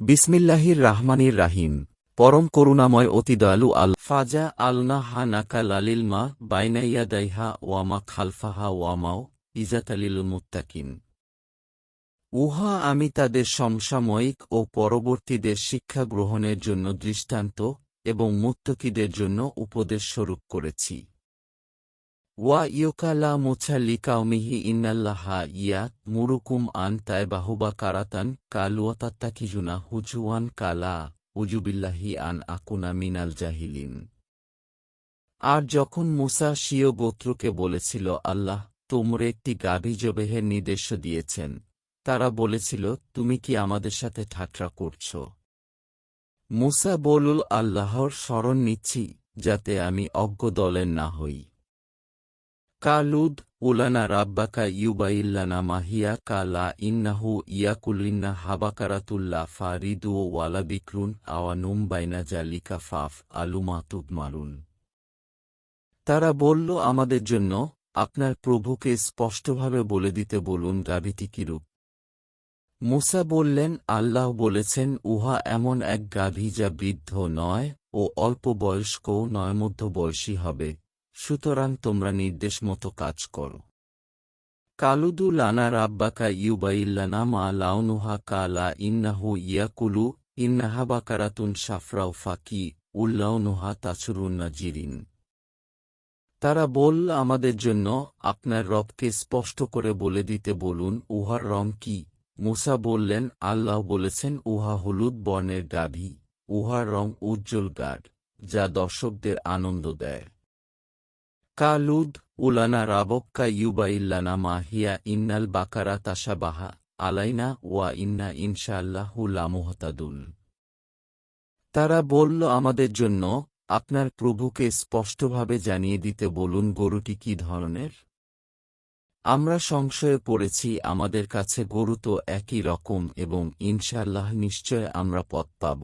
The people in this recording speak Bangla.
বিসমিল্লাহির রাহমানির রাহিম। পরম করুণাময় অতি দয়ালু আল ফাজা আলনা হা নাকা লালিল মা বাইনাইয়া দাইহা ওয়ামা খালফাহা ওয়ামাও ইজাতালিল মুত্তাকিন। উহা আমি তাদের সমসাময়িক ও পরবর্তীদের শিক্ষা গ্রহণের জন্য দৃষ্টান্ত এবং মুত্তকিদের জন্য উপদেশ স্বরূপ করেছি। ওয়া ইয়োকালা মুছা লিকাউমিহি ইন্নাল্লাহা ইয়া মুরুকুম আন তায় বাহুবা কারাতান কালুয়াতাত্তাকিজুনা হুজুয়ান কালা উজুবিল্লাহি আন আকুনা মিনাল জাহিলিন আর যখন মুসা স্বীয় গোত্রকে বলেছিল, আল্লাহ, তোমরে একটি গাভী জবেহের নির্দেশ দিয়েছেন। তারা বলেছিল, তুমি কি আমাদের সাথে ঠাট্টা করছ? মুসা বলুল, আল্লাহর স্মরণ নিচ্ছি, যাতে আমি অজ্ঞ দলের না হই। কালুদ উলানা রাব্বাকা ইউবাইল্লানা মাহিয়া কালা ইন্নাহু ইয়াকুলিন্না হাবাকারাতুল্লা ফারিদু ওয়ালা বিক্রুন আওয়ানুম বাইনা জালিকা ফাফ আলুমাতুব মারুন তারা বলল, আমাদের জন্য আপনার প্রভুকে স্পষ্টভাবে বলে দিতে বলুন, গাভীটি কিরূপ? মুসা বললেন, আল্লাহ বলেছেন, উহা এমন এক গাভী যা বৃদ্ধ নয় ও অল্প বয়স্কও নয়, মধ্যবয়সী হবে। সুতরাং তোমরা নির্দেশ মতো কাজ করো। কালুদু লানা রাব্বাকা ইউবাইল্লানা মা লাউনুহা কালা ইন্নাহু ইয়াকুলু, ইন্নাহা বাকারাতুন সাফরাও ফাকি উল্লাউনুহা তাছুরুন্না জিরিন তারা বল আমাদের জন্য আপনার রবকে স্পষ্ট করে বলে দিতে বলুন, উহার রং কি? মুসা বললেন, আল্লাহ বলেছেন, উহা হলুদ বর্ণের গাভী, উহার রং উজ্জ্বল গাঢ়, যা দর্শকদের আনন্দ দেয়। কালুদ উলানা রাবক্কা ইউবাইল্লানা মাহিয়া ইন্নাল বাকারা তাসাবাহা আলাইনা ওয়া ইন্না ইনশাআল্লাহু লামুহতাদুল তারা বলল, আমাদের জন্য আপনার প্রভুকে স্পষ্টভাবে জানিয়ে দিতে বলুন, গরুটি কি ধরনের? আমরা সংশয়ে পড়েছি, আমাদের কাছে গরু তো একই রকম এবং ইনশাআল্লাহ নিশ্চয় আমরা পথ পাব।